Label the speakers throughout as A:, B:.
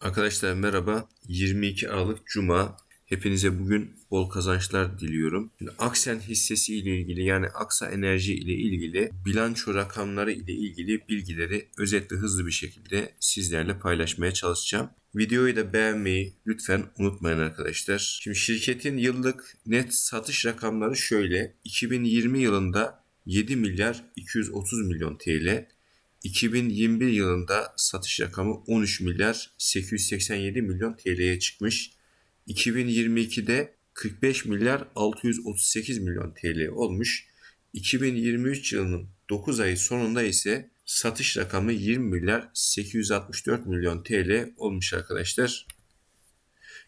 A: Arkadaşlar merhaba. 22 Aralık Cuma. Hepinize bugün bol kazançlar diliyorum. Şimdi Aksen hissesi ile ilgili yani Aksa Enerji ile ilgili bilanço rakamları ile ilgili bilgileri özetle hızlı bir şekilde sizlerle paylaşmaya çalışacağım. Videoyu da beğenmeyi lütfen unutmayın arkadaşlar. Şimdi şirketin yıllık net satış rakamları şöyle. 2020 yılında 7 milyar 230 milyon TL, 2021 yılında satış rakamı 13 milyar 887 milyon TL'ye çıkmış. 2022'de 45 milyar 638 milyon TL olmuş. 2023 yılının 9 ayı sonunda ise satış rakamı 20 milyar 864 milyon TL olmuş arkadaşlar.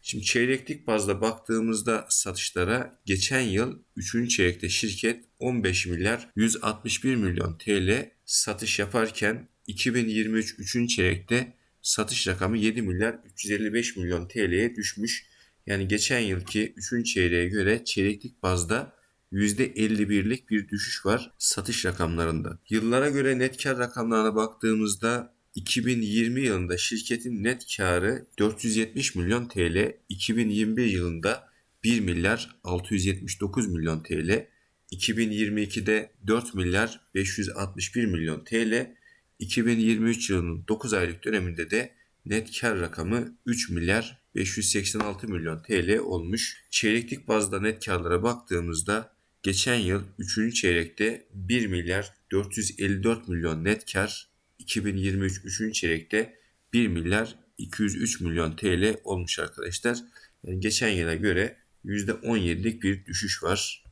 A: Şimdi çeyreklik bazda baktığımızda satışlara geçen yıl 3. çeyrekte şirket 15 milyar 161 milyon TL satış yaparken 2023 3. çeyrekte satış rakamı 7 milyar 355 milyon TL'ye düşmüş. Yani geçen yılki 3. çeyreğe göre çeyreklik bazda %51'lik bir düşüş var satış rakamlarında. Yıllara göre net kar rakamlarına baktığımızda 2020 yılında şirketin net karı 470 milyon TL, 2021 yılında 1 milyar 679 milyon TL, 2022'de 4 milyar 561 milyon TL, 2023 yılının 9 aylık döneminde de net kar rakamı 3 milyar 586 milyon TL olmuş. Çeyreklik bazda net karlara baktığımızda geçen yıl 3. çeyrekte 1 milyar 454 milyon net kar, 2023 3. çeyrekte 1 milyar 203 milyon TL olmuş arkadaşlar. Yani geçen yıla göre %17'lik bir düşüş var.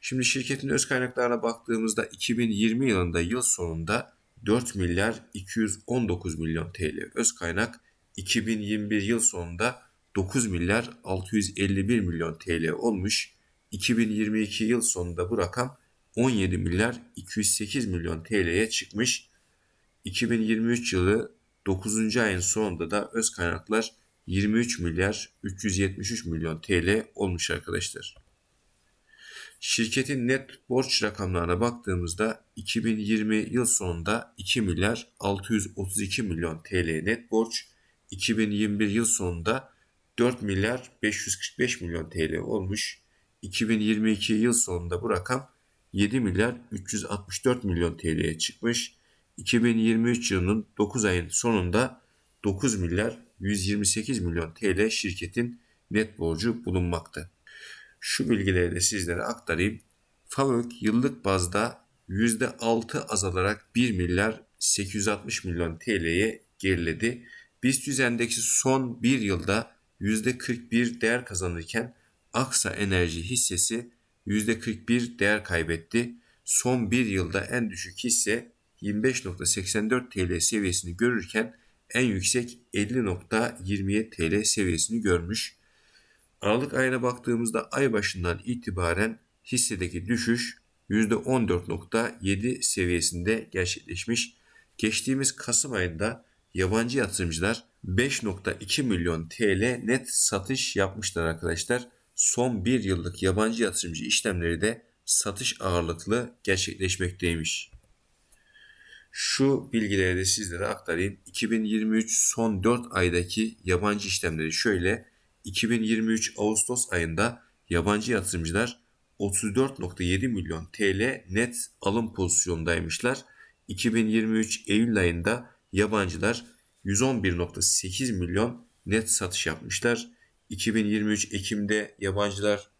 A: Şimdi şirketin öz kaynaklarına baktığımızda 2020 yılında yıl sonunda 4 milyar 219 milyon TL öz kaynak, 2021 yıl sonunda 9 milyar 651 milyon TL olmuş. 2022 yıl sonunda bu rakam 17 milyar 208 milyon TL'ye çıkmış. 2023 yılı 9. ayın sonunda da öz kaynaklar 23 milyar 373 milyon TL olmuş arkadaşlar. Şirketin net borç rakamlarına baktığımızda 2020 yıl sonunda 2 milyar 632 milyon TL net borç, 2021 yıl sonunda 4 milyar 545 milyon TL olmuş. 2022 yıl sonunda bu rakam 7 milyar 364 milyon TL'ye çıkmış. 2023 yılının 9 ayın sonunda 9 milyar 128 milyon TL şirketin net borcu bulunmakta. Şu bilgileri de sizlere aktarayım. FAVÖK yıllık bazda %6 azalarak 1 milyar 860 milyon TL'ye geriledi. BIST endeksi son bir yılda %41 değer kazanırken Aksa Enerji hissesi %41 değer kaybetti. Son bir yılda en düşük hisse 25.84 TL seviyesini görürken en yüksek 50.27 TL seviyesini görmüş. Aralık ayına baktığımızda ay başından itibaren hissedeki düşüş %14.7 seviyesinde gerçekleşmiş. Geçtiğimiz Kasım ayında yabancı yatırımcılar 5.2 milyon TL net satış yapmışlar arkadaşlar. Son bir yıllık yabancı yatırımcı işlemleri de satış ağırlıklı gerçekleşmekteymiş. Şu bilgileri de sizlere aktarayım. 2023 son 4 aydaki yabancı işlemleri şöyle. 2023 Ağustos ayında yabancı yatırımcılar 34.7 milyon TL net alım pozisyondaymışlar. 2023 Eylül ayında yabancılar 111.8 milyon net satış yapmışlar. 2023 Ekim'de yabancılar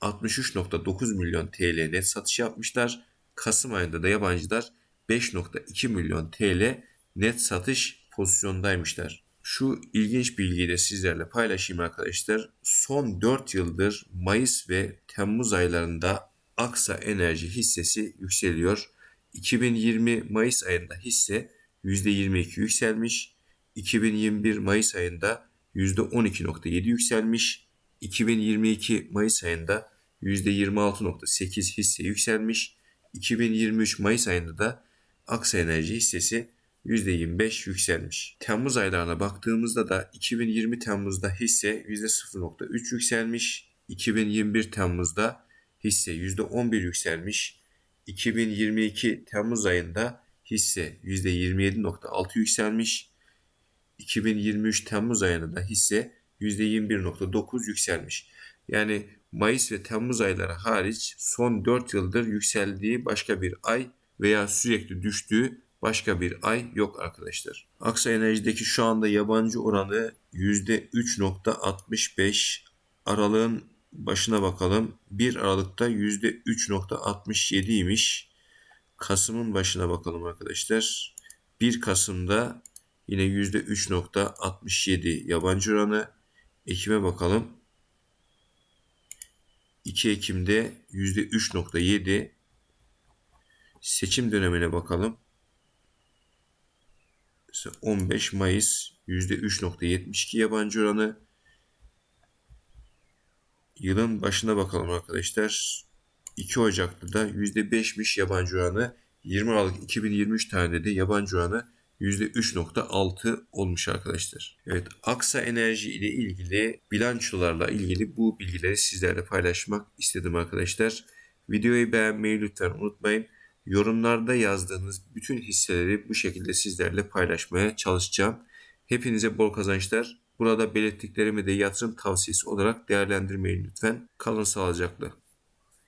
A: 63.9 milyon TL net satış yapmışlar. Kasım ayında da yabancılar 5.2 milyon TL net satış pozisyondaymışlar. Şu ilginç bilgiyi de sizlerle paylaşayım arkadaşlar. Son 4 yıldır Mayıs ve Temmuz aylarında Aksa Enerji hissesi yükseliyor. 2020 Mayıs ayında hisse %22 yükselmiş. 2021 Mayıs ayında %12.7 yükselmiş. 2022 Mayıs ayında %26.8 hisse yükselmiş. 2023 Mayıs ayında da Aksa Enerji hissesi %25 yükselmiş. Temmuz aylarına baktığımızda da 2020 Temmuz'da hisse %0.3 yükselmiş. 2021 Temmuz'da hisse %11 yükselmiş. 2022 Temmuz ayında hisse %27.6 yükselmiş. 2023 Temmuz ayında da hisse %21.9 yükselmiş. Yani Mayıs ve Temmuz ayları hariç son 4 yıldır yükseldiği başka bir ay veya sürekli düştüğü başka bir ay yok arkadaşlar. Aksa Enerji'deki şu anda yabancı oranı %3.65 aralığın başına bakalım. 1 Aralık'ta %3.67 imiş. Kasım'ın başına bakalım arkadaşlar. 1 Kasım'da yine %3.67 yabancı oranı. Ekim'e bakalım. 2 Ekim'de %3.7 seçim dönemine bakalım. 15 Mayıs %3.72 yabancı oranı. Yılın başına bakalım arkadaşlar. 2 Ocak'ta da %5'miş yabancı oranı. 20 Aralık 2023 tarihinde de yabancı oranı %3.6 olmuş arkadaşlar. Evet Aksa Enerji ile ilgili bilançolarla ilgili bu bilgileri sizlerle paylaşmak istedim arkadaşlar. Videoyu beğenmeyi lütfen unutmayın. Yorumlarda yazdığınız bütün hisseleri bu şekilde sizlerle paylaşmaya çalışacağım. Hepinize bol kazançlar. Burada belirttiklerimi de yatırım tavsiyesi olarak değerlendirmeyin lütfen. Kalın sağlıcakla.